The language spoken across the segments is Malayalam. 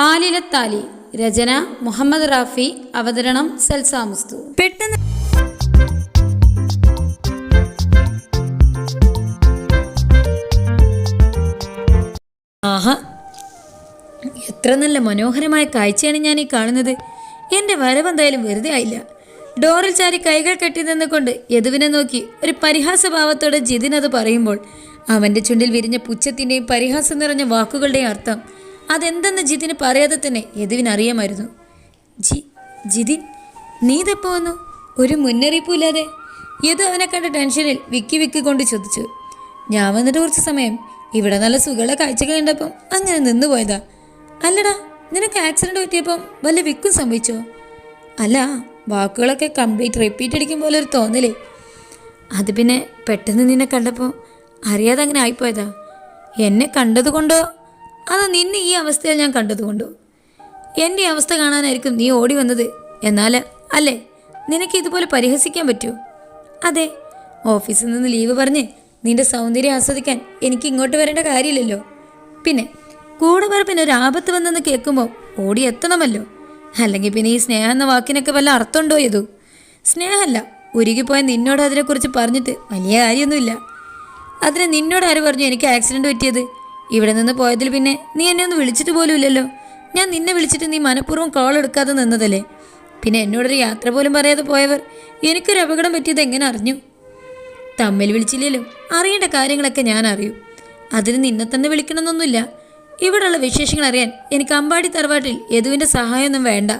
ആലിലത്താലി രചന മുഹമ്മദ് റാഫി അവതരണം സൽസാമുസ്തു പെട്ടെന്ന് ആഹാ എത്ര നല്ല മനോഹരമായ കാഴ്ചയാണ് ഞാൻ ഈ കാണുന്നത്. എന്റെ വരവെന്തായാലും വെറുതെ ആയില്ല. ഡോറിൽ ചാരി കൈകൾ കെട്ടി നിന്നുകൊണ്ട് യദുവിനെ നോക്കി ഒരു പരിഹാസഭാവത്തോടെ ജിതിനത് പറയുമ്പോൾ അവന്റെ ചുണ്ടിൽ വിരിഞ്ഞ പുച്ഛത്തിന്റെയും പരിഹാസം നിറഞ്ഞ വാക്കുകളുടെയും അർത്ഥം അതെന്തെന്ന് ജിതിന് പറയാതെ തന്നെ യദുവിൻ അറിയാമായിരുന്നു ജി ജിതിൻ നീതെപ്പോ വന്നു? ഒരു മുന്നറിയിപ്പും ഇല്ലാതെ യദു അവനെ കണ്ട ടെൻഷനിൽ വിക്കി വിക്കി കൊണ്ട് ചോദിച്ചു. ഞാൻ വന്നിട്ട് കുറച്ച് സമയം. ഇവിടെ നല്ല സുഖമുള്ള കാഴ്ചകൾ കണ്ടപ്പം അങ്ങനെ നിന്ന് പോയതാ. അല്ലടാ നിനക്ക് ആക്സിഡന്റ് പറ്റിയപ്പം വല്ല വിക്കും സംഭവിച്ചോ? അല്ല വാക്കുകളൊക്കെ കംപ്ലീറ്റ് റിപ്പീറ്റ് അടിക്കും പോലെ ഒരു തോന്നലേ. അത് പിന്നെ പെട്ടെന്ന് നിന്നെ കണ്ടപ്പോൾ അറിയാതെ അങ്ങനെ ആയിപ്പോയതാ. എന്നെ കണ്ടതുകൊണ്ടോ അതോ നിന്നെ ഈ അവസ്ഥയിൽ ഞാൻ കണ്ടതുകൊണ്ടു എന്റെ അവസ്ഥ കാണാനായിരിക്കും നീ ഓടി വന്നത്. എന്നാൽ അല്ലേ? നിനക്ക് ഇതുപോലെ പരിഹസിക്കാൻ പറ്റുമോ? അതെ. ഓഫീസിൽ നിന്ന് ലീവ് പറഞ്ഞ് നിന്റെ സൗന്ദര്യം ആസ്വദിക്കാൻ എനിക്ക് ഇങ്ങോട്ട് വരേണ്ട കാര്യമില്ലല്ലോ. പിന്നെ കൂടെ പറപ്പിന് ഒരു ആപത്ത് വന്നെന്ന് കേൾക്കുമ്പോൾ ഓടി എത്തണമല്ലോ. അല്ലെങ്കിൽ പിന്നെ ഈ സ്നേഹം എന്ന വാക്കിനൊക്കെ വല്ല അർത്ഥമുണ്ടോ ഇതു? സ്നേഹമല്ല. ഉരുകിപ്പോയ നിന്നോട് അതിനെക്കുറിച്ച് പറഞ്ഞിട്ട് വലിയ കാര്യമൊന്നുമില്ല. അതിന് നിന്നോട് ആര് പറഞ്ഞു എനിക്ക് ആക്സിഡന്റ് പറ്റിയത്? ഇവിടെ നിന്ന് പോയതിൽ പിന്നെ നീ എന്നെ ഒന്ന് വിളിച്ചിട്ട് പോലും ഇല്ലല്ലോ ഞാൻ നിന്നെ വിളിച്ചിട്ട് നീ മനഃപൂർവം കോൾ എടുക്കാതെ നിന്നതല്ലേ. പിന്നെ എന്നോടൊരു യാത്ര പോലും പറയാതെ പോയവർ എനിക്കൊരു അപകടം പറ്റിയത് എങ്ങനെ അറിഞ്ഞു? തമ്മിൽ വിളിച്ചില്ലല്ലോ അറിയേണ്ട കാര്യങ്ങളൊക്കെ ഞാൻ അറിയൂ. അതിന് നിന്നെ തന്നെ വിളിക്കണമെന്നൊന്നുമില്ല. ഇവിടെയുള്ള വിശേഷങ്ങൾ അറിയാൻ എനിക്ക് അമ്പാടി തറവാട്ടിൽ യദുവിന്റെ സഹായമൊന്നും വേണ്ട.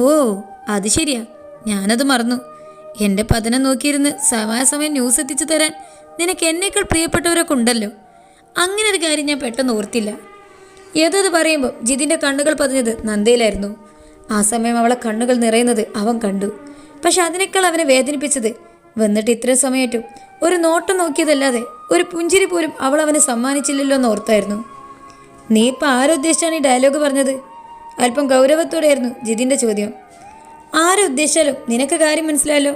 ഓ അത് ശരിയാ. ഞാനത് മറന്നു. എന്റെ പതനം നോക്കിയിരുന്ന് സമയാസമയം ന്യൂസ് എത്തിച്ചു തരാൻ നിനക്ക് എന്നേക്കാൾ പ്രിയപ്പെട്ടവരൊക്കെ ഉണ്ടല്ലോ. അങ്ങനെ ഒരു കാര്യം ഞാൻ പെട്ടെന്ന് ഓർത്തില്ല. ഏതത് പറയുമ്പോൾ ജിതിന്റെ കണ്ണുകൾ പതിഞ്ഞത് നന്ദയിലായിരുന്നു. ആ സമയം അവളെ കണ്ണുകൾ നിറയുന്നത് അവൻ കണ്ടു. പക്ഷെ അതിനേക്കാൾ അവനെ വേദനിപ്പിച്ചത് വന്നിട്ട് ഇത്ര സമയത്തും ഒരു നോട്ടം നോക്കിയതല്ലാതെ ഒരു പുഞ്ചിരി പോലും അവൾ അവനെ സമ്മാനിച്ചില്ലല്ലോ എന്ന് ഓർത്തായിരുന്നു. നീ ഇപ്പം ആരുദ്ദേശിച്ചാണ് ഈ ഡയലോഗ് പറഞ്ഞത്? അല്പം ഗൗരവത്തോടെയായിരുന്നു ജിതിന്റെ ചോദ്യം. ആരുദ്ദേശിച്ചാലും നിനക്ക് കാര്യം മനസ്സിലായല്ലോ.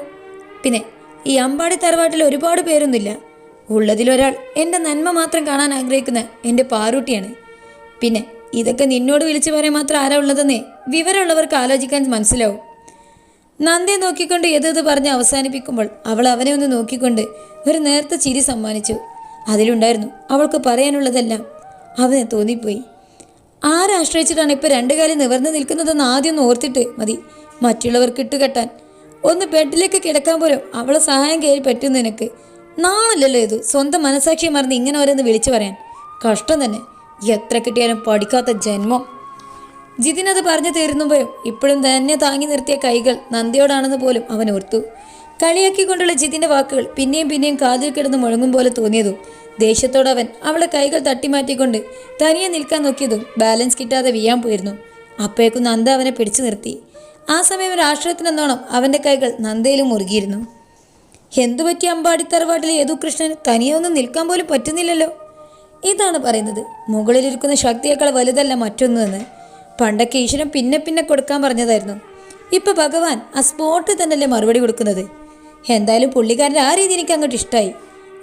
പിന്നെ ഈ അമ്പാടി തറവാട്ടിൽ ഒരുപാട് പേരൊന്നുമില്ല. ഉള്ളതിലൊരാൾ എന്റെ നന്മ മാത്രം കാണാൻ ആഗ്രഹിക്കുന്ന എന്റെ പാറൂട്ടിയാണ്. പിന്നെ ഇതൊക്കെ നിന്നോട് വിളിച്ചു പറയാൻ മാത്രം ആരാ ഉള്ളതെന്നേ വിവരമുള്ളവർക്ക് ആലോചിക്കാൻ മനസ്സിലാവും. നന്ദിയെ നോക്കിക്കൊണ്ട് ഏതത് പറഞ്ഞ് അവസാനിപ്പിക്കുമ്പോൾ അവൾ അവനെ ഒന്ന് നോക്കിക്കൊണ്ട് ഒരു നേർത്ത ചിരി സമ്മാനിച്ചു. അതിലുണ്ടായിരുന്നു അവൾക്ക് പറയാനുള്ളതെല്ലാം. അവനെ തോന്നിപ്പോയി. ആരാശ്രയിച്ചിട്ടാണ് ഇപ്പോൾ രണ്ടു കാലം നിവർന്നു നിൽക്കുന്നതെന്ന് ആദ്യം ഒന്ന് ഓർത്തിട്ട് മതി. മറ്റുള്ളവർക്ക് ഇട്ടുകെട്ടാൻ. ഒന്ന് ബെഡിലേക്ക് കിടക്കാൻ പോലും അവളെ സഹായം കയറി പറ്റും നിനക്ക്. നാളല്ലല്ലോ ഇത്. സ്വന്തം മനസാക്ഷിയെ മറന്ന് ഇങ്ങനെ ഓരോന്ന് വിളിച്ചു പറയാൻ. കഷ്ടം തന്നെ. എത്ര കിട്ടിയാലും പഠിക്കാത്ത ജന്മം. ജിതിൻ അത് പറഞ്ഞു തീരുന്നുമ്പോഴും ഇപ്പോഴും തന്നെ താങ്ങി നിർത്തിയ കൈകൾ നന്ദിയോടാണെന്ന് പോലും അവൻ ഓർത്തു. കളിയാക്കിക്കൊണ്ടുള്ള ജിതിന്റെ വാക്കുകൾ പിന്നെയും പിന്നെയും കാതിൽ കിടന്ന് മുഴങ്ങും പോലെ തോന്നിയതും ദേഷ്യത്തോടവൻ അവളെ കൈകൾ തട്ടിമാറ്റിക്കൊണ്ട് തനിയെ നിൽക്കാൻ നോക്കിയതും ബാലൻസ് കിട്ടാതെ വീയാൻ പോയിരുന്നു. അപ്പോഴേക്കും നന്ദ അവനെ പിടിച്ചു നിർത്തി. ആ സമയം ഒരു ആശ്രയത്തിനെന്നോണം അവന്റെ കൈകൾ നന്ദയിലും മുറുകിയിരുന്നു. എന്തു പറ്റി അമ്പാടിത്തറവാട്ടിലെ യദുകൃഷ്ണൻ തനിയെ ഒന്നും നിൽക്കാൻ പോലും പറ്റുന്നില്ലല്ലോ? ഇതാണ് പറയുന്നത്. മുകളിലിരിക്കുന്ന ശക്തിയേക്കാൾ വലുതല്ല മറ്റൊന്നെന്ന് പണ്ടൊക്കെ ഈശ്വരൻ പിന്നെ പിന്നെ കൊടുക്കാൻ പറഞ്ഞതായിരുന്നു. ഇപ്പൊ ഭഗവാൻ ആ സ്പോട്ടിൽ തന്നെയല്ലേ മറുപടി കൊടുക്കുന്നത്? എന്തായാലും പുള്ളിക്കാരൻ ആ രീതി എനിക്ക് അങ്ങോട്ട് ഇഷ്ടമായി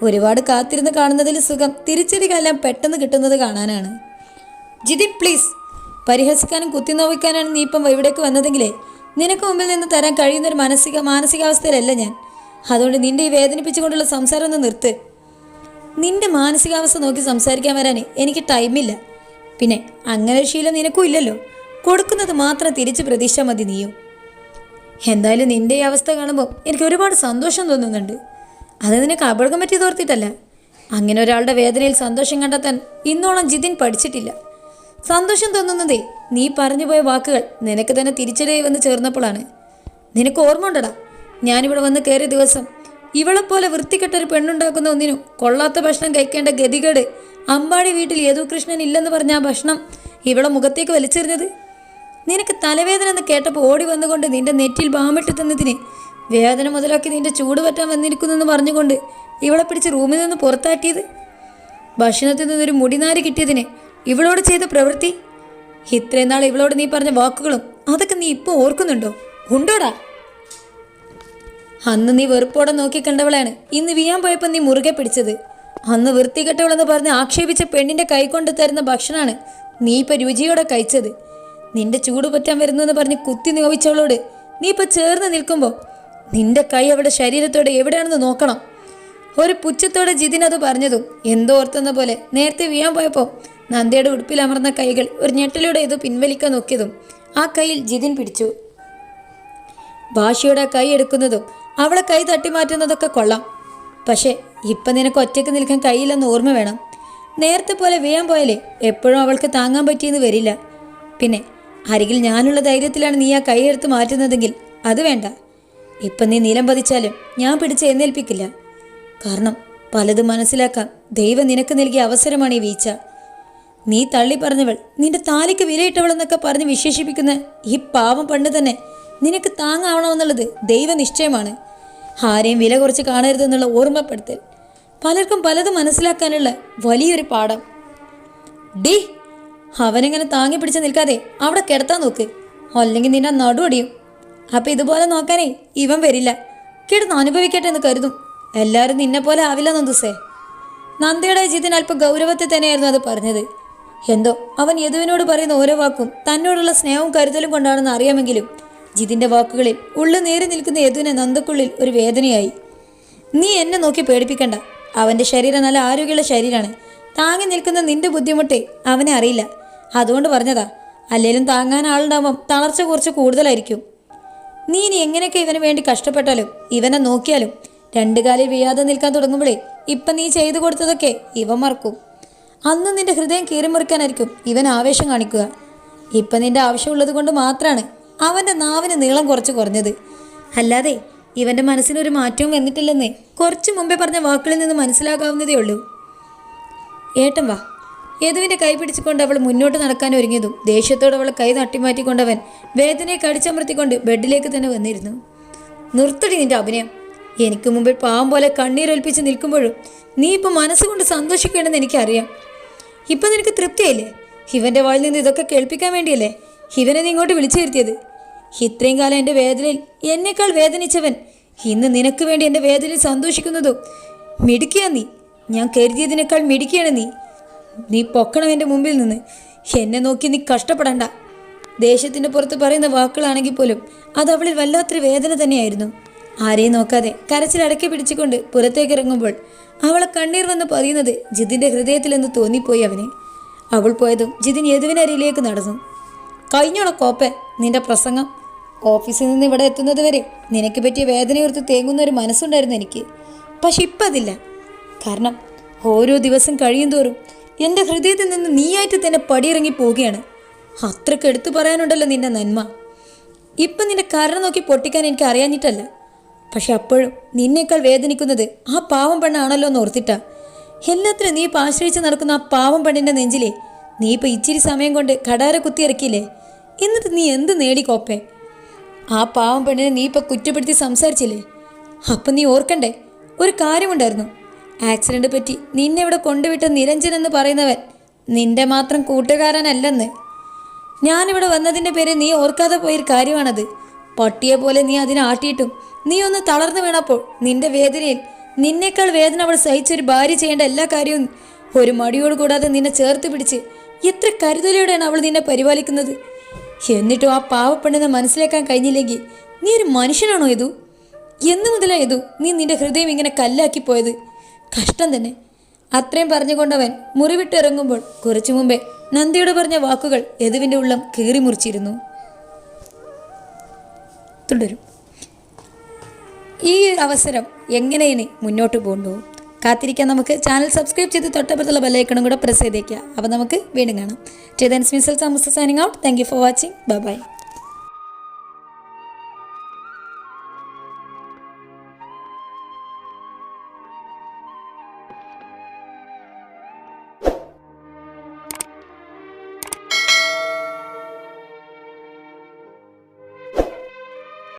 ഒരുപാട് കാത്തിരുന്ന് കാണുന്നതിൽ സുഖം തിരിച്ചടികളെല്ലാം പെട്ടെന്ന് കിട്ടുന്നത് കാണാനാണ്. ജിതി പ്ലീസ്. പരിഹസിക്കാനും കുത്തിനോവിക്കാനാണ് നീ ഇപ്പം ഇവിടേക്ക് വന്നതെങ്കിലേ നിനക്ക് മുമ്പിൽ നിന്ന് തരാൻ കഴിയുന്നൊരു മാനസിക മാനസികാവസ്ഥയിലല്ല ഞാൻ. അതുകൊണ്ട് നിന്റെ ഈ വേദനിപ്പിച്ചുകൊണ്ടുള്ള സംസാരം ഒന്ന് നിർത്ത്. നിന്റെ മാനസികാവസ്ഥ നോക്കി സംസാരിക്കാൻ വരാൻ എനിക്ക് ടൈമില്ല. പിന്നെ അങ്ങനെ ശീലം നിനക്കും ഇല്ലല്ലോ. കൊടുക്കുന്നത് മാത്രം തിരിച്ച് പ്രതീക്ഷ മതി നീയോ. എന്തായാലും നിന്റെ ഈ അവസ്ഥ കാണുമ്പോൾ എനിക്ക് ഒരുപാട് സന്തോഷം തോന്നുന്നുണ്ട്. അത് നിനക്ക് അപകടം പറ്റി തോർത്തിട്ടല്ല അങ്ങനെ ഒരാളുടെ വേദനയിൽ സന്തോഷം കണ്ടെത്താൻ ഇന്നോളം ജിതിൻ പഠിച്ചിട്ടില്ല. സന്തോഷം തോന്നുന്നതേ നീ പറഞ്ഞുപോയ വാക്കുകൾ നിനക്ക് തന്നെ തിരിച്ചടിയായി വന്ന് ചേർന്നപ്പോഴാണ് നിനക്ക് ഓർമ്മ ഉണ്ടടാ? ഞാനിവിടെ വന്ന് കയറിയ ദിവസം ഇവളെപ്പോലെ പോലെ വൃത്തികെട്ടൊരു പെണ്ണുണ്ടാക്കുന്ന ഒന്നിനും കൊള്ളാത്ത ഭക്ഷണം കഴിക്കേണ്ട ഗതികേട് അമ്പാടി വീട്ടിൽ യദുകൃഷ്ണൻ ഇല്ലെന്ന് പറഞ്ഞ ആ ഭക്ഷണം ഇവളെ മുഖത്തേക്ക് വലിച്ചെറിഞ്ഞത്? നിനക്ക് തലവേദന എന്ന് കേട്ടപ്പോൾ ഓടി വന്നുകൊണ്ട് നിന്റെ നെറ്റിൽ ബാമിട്ട് തന്നതിന് വേദന മുതലാക്കി നിന്റെ ചൂട് പറ്റാൻ വന്നിരിക്കുന്നെന്ന് പറഞ്ഞുകൊണ്ട് ഇവളെ പിടിച്ച് റൂമിൽ നിന്ന് പുറത്താക്കിയത്? ഭക്ഷണത്തിൽ നിന്നൊരു മുടിനാരി കിട്ടിയതിന് ഇവളോട് ചെയ്ത പ്രവൃത്തി? ഇത്രയും നാൾ ഇവളോട് നീ പറഞ്ഞ വാക്കുകളും അതൊക്കെ നീ ഇപ്പോൾ ഓർക്കുന്നുണ്ടോ? ഉണ്ടോടാ? അന്ന് നീ വെറുപ്പോടെ നോക്കി കണ്ടവളാണ്. ഇന്ന് വീയാൻ പോയപ്പോൾ നീ മുറുകെ പിടിച്ചത്. അന്ന് വൃത്തികെട്ടവളെന്ന് പറഞ്ഞ് ആക്ഷേപിച്ച പെണ്ണിന്റെ കൈകൊണ്ട് തരുന്ന ഭക്ഷണമാണ് നീ ഇപ്പം രുചിയോടെ കഴിച്ചത്. നിന്റെ ചൂട് പറ്റാൻ വരുന്നു എന്ന് പറഞ്ഞ് കുത്തി നിയോഗിച്ചവളോട് നീ ഇപ്പം ചേർന്ന് നിൽക്കുമ്പോൾ നിന്റെ കൈ അവളുടെ ശരീരത്തോടെ എവിടെയാണെന്ന് നോക്കണം. ഒരു പുച്ഛത്തോടെ ജിതിൻ അത് പറഞ്ഞതും എന്തോ ഓർത്തെന്ന പോലെ നേരത്തെ വീയാൻ പോയപ്പോൾ നന്ദയുടെ ഉടുപ്പിൽ അമർന്ന കൈകൾ ഒരു ഞെട്ടലൂടെ ഇത് പിൻവലിക്കാൻ നോക്കിയതും ആ കൈയിൽ ജിതിൻ പിടിച്ചു. ഭാഷയുടെ കൈ എടുക്കുന്നതും അവളെ കൈ തട്ടി മാറ്റുന്നതൊക്കെ കൊള്ളാം. പക്ഷേ ഇപ്പം നിനക്ക് ഒറ്റയ്ക്ക് നിൽക്കാൻ കഴിയില്ലെന്ന് ഓർമ്മ വേണം. നേരത്തെ പോലെ വീഴാൻ പോയാലേ എപ്പോഴും അവൾക്ക് താങ്ങാൻ പറ്റിയെന്ന് വരില്ല. പിന്നെ അരികിൽ ഞാനുള്ള ധൈര്യത്തിലാണ് നീ ആ കൈ എടുത്ത് മാറ്റുന്നതെങ്കിൽ അത് വേണ്ട. ഇപ്പം നീ നിലം പതിച്ചാലും ഞാൻ പിടിച്ച് എന്നേൽപ്പിക്കില്ല കാരണം പലതും മനസ്സിലാക്കാൻ ദൈവം നിനക്ക് നൽകിയ അവസരമാണ് ഈ വീഴ്ച. നീ തള്ളി പറഞ്ഞവൾ നിന്റെ താലിക്ക് വിലയിട്ടവളെന്നൊക്കെ പറഞ്ഞ് വിശേഷിപ്പിക്കുന്ന ഈ പാവം പണ്ട് തന്നെ നിനക്ക് താങ്ങാവണമെന്നുള്ളത് ദൈവനിശ്ചയമാണ്. ആരെയും വില കുറച്ച് കാണരുതെന്നുള്ള ഓർമ്മപ്പെടുത്തൽ. പലർക്കും പലതും മനസ്സിലാക്കാനുള്ള വലിയൊരു പാഠം. ഡി അവനെങ്ങനെ താങ്ങി പിടിച്ച് നിൽക്കാതെ അവിടെ കിടത്താൻ നോക്ക്. അല്ലെങ്കിൽ നിന്നെ നടുവടിയും അപ്പം ഇതുപോലെ നോക്കാനേ ഇവൻ വരില്ല. കിടന്ന് അനുഭവിക്കട്ടെ എന്ന് കരുതും. എല്ലാവരും നിന്നെ പോലെ ആവില്ല നന്ദുസേ. നന്ദയുടെ ജിതിന് അല്പം ഗൗരവത്തെ തന്നെയായിരുന്നു അത് പറഞ്ഞത്. എന്തോ അവൻ യദുവിനോട് പറയുന്ന ഓരോ വാക്കും തന്നോടുള്ള സ്നേഹവും കരുതലും കൊണ്ടാണെന്ന് അറിയാമെങ്കിലും ജിതിന്റെ വാക്കുകളിൽ ഉള്ളു നേരി നിൽക്കുന്ന യദുവിനെ നന്ദക്കുള്ളിൽ ഒരു വേദനയായി. നീ എന്നെ നോക്കി പേടിപ്പിക്കണ്ട. അവന്റെ ശരീരം നല്ല ആരോഗ്യമുള്ള ശരീരമാണ്. താങ്ങി നിൽക്കുന്ന നിന്റെ ബുദ്ധിമുട്ട് അവനെ അറിയില്ല. അതുകൊണ്ട് പറഞ്ഞതാ അല്ലേലും താങ്ങാൻ ആളുണ്ടാവും തളർച്ച കുറച്ച് കൂടുതലായിരിക്കും. നീ ഇനി എങ്ങനെയൊക്കെ ഇവന് വേണ്ടി കഷ്ടപ്പെട്ടാലും ഇവനെ നോക്കിയാലും രണ്ടു കാലിൽ വീഴാതെ നിൽക്കാൻ തുടങ്ങുമ്പോഴേ ഇപ്പം നീ ചെയ്തു കൊടുത്തതൊക്കെ ഇവൻ മറക്കും. അന്ന് നിന്റെ ഹൃദയം കീറിമുറിക്കാനായിരിക്കും ഇവൻ ആവേശം കാണിക്കുക. ഇപ്പം നിന്റെ ആവശ്യമുള്ളത് കൊണ്ട് മാത്രമാണ് അവന്റെ നാവിന് നീളം കുറച്ച് കുറഞ്ഞത്. അല്ലാതെ ഇവന്റെ മനസ്സിനൊരു മാറ്റവും വന്നിട്ടില്ലെന്നേ കുറച്ച് മുമ്പേ പറഞ്ഞ വാക്കുകളിൽ നിന്ന് മനസ്സിലാകാവുന്നതേ ഉള്ളൂ. ഏട്ടൻ വാ. യദുവിന്റെ കൈ പിടിച്ചുകൊണ്ട് അവൾ മുന്നോട്ട് നടക്കാൻ ഒരുങ്ങിയതും ദേഷ്യത്തോടെ അവളെ കൈ തട്ടിമാറ്റിക്കൊണ്ടവൻ വേദനയെ കടിച്ചമർത്തിക്കൊണ്ട് ബെഡിലേക്ക് തന്നെ വന്നിരുന്നു. നിർത്തടി നിന്റെ അഭിനയം. എനിക്ക് മുമ്പിൽ പാവം പോലെ കണ്ണീരൊലിപ്പിച്ച് നിൽക്കുമ്പോഴും നീ ഇപ്പം മനസ്സുകൊണ്ട് സന്തോഷിക്കണമെന്ന് എനിക്കറിയാം. ഇപ്പം നിനക്ക് തൃപ്തിയായില്ലേ? ഇവന്റെ വായിൽ നിന്ന് ഇതൊക്കെ കേൾപ്പിക്കാൻ വേണ്ടിയല്ലേ ഇവനെ നീ ഇങ്ങോട്ട് വിളിച്ചു വരുത്തിയത്? ഇത്രയും കാലം എന്റെ വേദനയിൽ എന്നേക്കാൾ വേദനിച്ചവൻ ഇന്ന് നിനക്ക് വേണ്ടി എന്റെ വേദനയിൽ സന്തോഷിക്കുന്നതും മിടുക്കിയ നീ. ഞാൻ കരുതിയതിനേക്കാൾ മിടുക്കിയാണ് നീ. നീ പൊക്കണം എന്റെ മുമ്പിൽ നിന്ന്. എന്നെ നോക്കി നീ കഷ്ടപ്പെടണ്ട. ദേഷ്യത്തിന്റെ പുറത്ത് പറയുന്ന വാക്കുകളാണെങ്കിൽ പോലും അത് അവളിൽ വല്ലാത്തൊരു വേദന തന്നെയായിരുന്നു. ആരെയും നോക്കാതെ കരച്ചിൽ അടക്കി പിടിച്ചുകൊണ്ട് പുറത്തേക്ക് ഇറങ്ങുമ്പോൾ അവളെ കണ്ണീർ വന്ന് പതിയുന്നത് ജിതിന്റെ ഹൃദയത്തിലെന്ന് തോന്നിപ്പോയി അവനെ. അവൾ പോയതും ജിതിൻ യദുവിനരിയിലേക്ക് നടന്നു. കഴിഞ്ഞോളെ കോപ്പെ നിന്റെ പ്രസംഗം. ഓഫീസിൽ നിന്ന് ഇവിടെ എത്തുന്നത് വരെ നിനക്ക് പറ്റിയ വേദനയോർത്ത് തേങ്ങുന്ന ഒരു മനസ്സുണ്ടായിരുന്നു എനിക്ക്. പക്ഷെ ഇപ്പം അതില്ല. കാരണം ഓരോ ദിവസം കഴിയും തോറും എന്റെ ഹൃദയത്തിൽ നിന്ന് നീയായിട്ട് തന്നെ പടിയിറങ്ങി പോവുകയാണ്. അത്രയ്ക്ക് എടുത്തു പറയാനുണ്ടല്ലോ നിന്റെ നന്മ. ഇപ്പം നിന്റെ കാരണം നോക്കി പൊട്ടിക്കാൻ എനിക്ക് അറിയാഞ്ഞിട്ടല്ല. പക്ഷെ അപ്പോഴും നിന്നേക്കാൾ വേദനിക്കുന്നത് ആ പാവം പെണ്ണാണല്ലോ എന്ന് ഓർത്തിട്ടാ. എല്ലാത്തിനും നീ ഇപ്പം ആശ്രയിച്ച് നടക്കുന്ന ആ പാവം പെണ്ണിന്റെ നെഞ്ചിലെ നീ ഇപ്പം ഇച്ചിരി സമയം കൊണ്ട് കടാര കുത്തി ഇറക്കിയില്ലേ? എന്നിട്ട് നീ എന്ത് നേടി ആ പാവം പെണ്ണിനെ നീ ഇപ്പം കുറ്റപ്പെടുത്തി സംസാരിച്ചില്ലേ? അപ്പം നീ ഓർക്കണ്ടേ ഒരു കാര്യമുണ്ടായിരുന്നു. ആക്സിഡന്റ് പറ്റി നിന്നെ ഇവിടെ കൊണ്ടുവിട്ട നിരഞ്ജൻ എന്ന് പറയുന്നവൻ നിന്റെ മാത്രം കൂട്ടുകാരനല്ലെന്ന്. ഞാനിവിടെ വന്നതിന്റെ പേര് നീ ഓർക്കാതെ പോയൊരു കാര്യമാണത്. പട്ടിയെ പോലെ നീ അതിനെ ആട്ടിയിട്ടും നീ ഒന്ന് തളർന്നു വീണപ്പോൾ നിന്റെ വേദനയിൽ നിന്നേക്കാൾ വേദന അവൾ സഹിച്ചൊരു ഭാര്യ ചെയ്യേണ്ട എല്ലാ കാര്യവും ഒരു മടിയോട് കൂടാതെ നിന്നെ ചേർത്ത് പിടിച്ച് എത്ര കരുതലോടെയാണ് അവൾ നിന്നെ പരിപാലിക്കുന്നത്? എന്നിട്ടും ആ പാവപ്പെണ്ണിനെ മനസ്സിലാക്കാൻ കഴിഞ്ഞില്ലെങ്കിൽ നീ ഒരു മനുഷ്യനാണോ ഇതു എന്നു മുതലാ ഇതു നീ നിന്റെ ഹൃദയം ഇങ്ങനെ കല്ലാക്കി പോയത്. കഷ്ടം തന്നെ. അത്രയും പറഞ്ഞുകൊണ്ടവൻ മുറിവിട്ടിറങ്ങുമ്പോൾ കുറച്ചു മുമ്പേ നന്ദിയോട് പറഞ്ഞ വാക്കുകൾ യദുവിന്റെ ഉള്ളം കീറി മുറിച്ചിരുന്നു. തുടരും. ഈ അവസരം എങ്ങനെ ഇനി മുന്നോട്ട് പോകണ്ടു കാത്തിരിക്കാൻ നമുക്ക്. ചാനൽ സബ്സ്ക്രൈബ് ചെയ്ത് തൊട്ടപ്പുറത്തുള്ള ബെല്ലൈക്കണും കൂടെ പ്രസ് ചെയ്തേക്കുക. അപ്പോൾ നമുക്ക് വീണ്ടും കാണാം. ചേതൻസ് മിസൽ സാമുസ signing out thank you for watching bye bye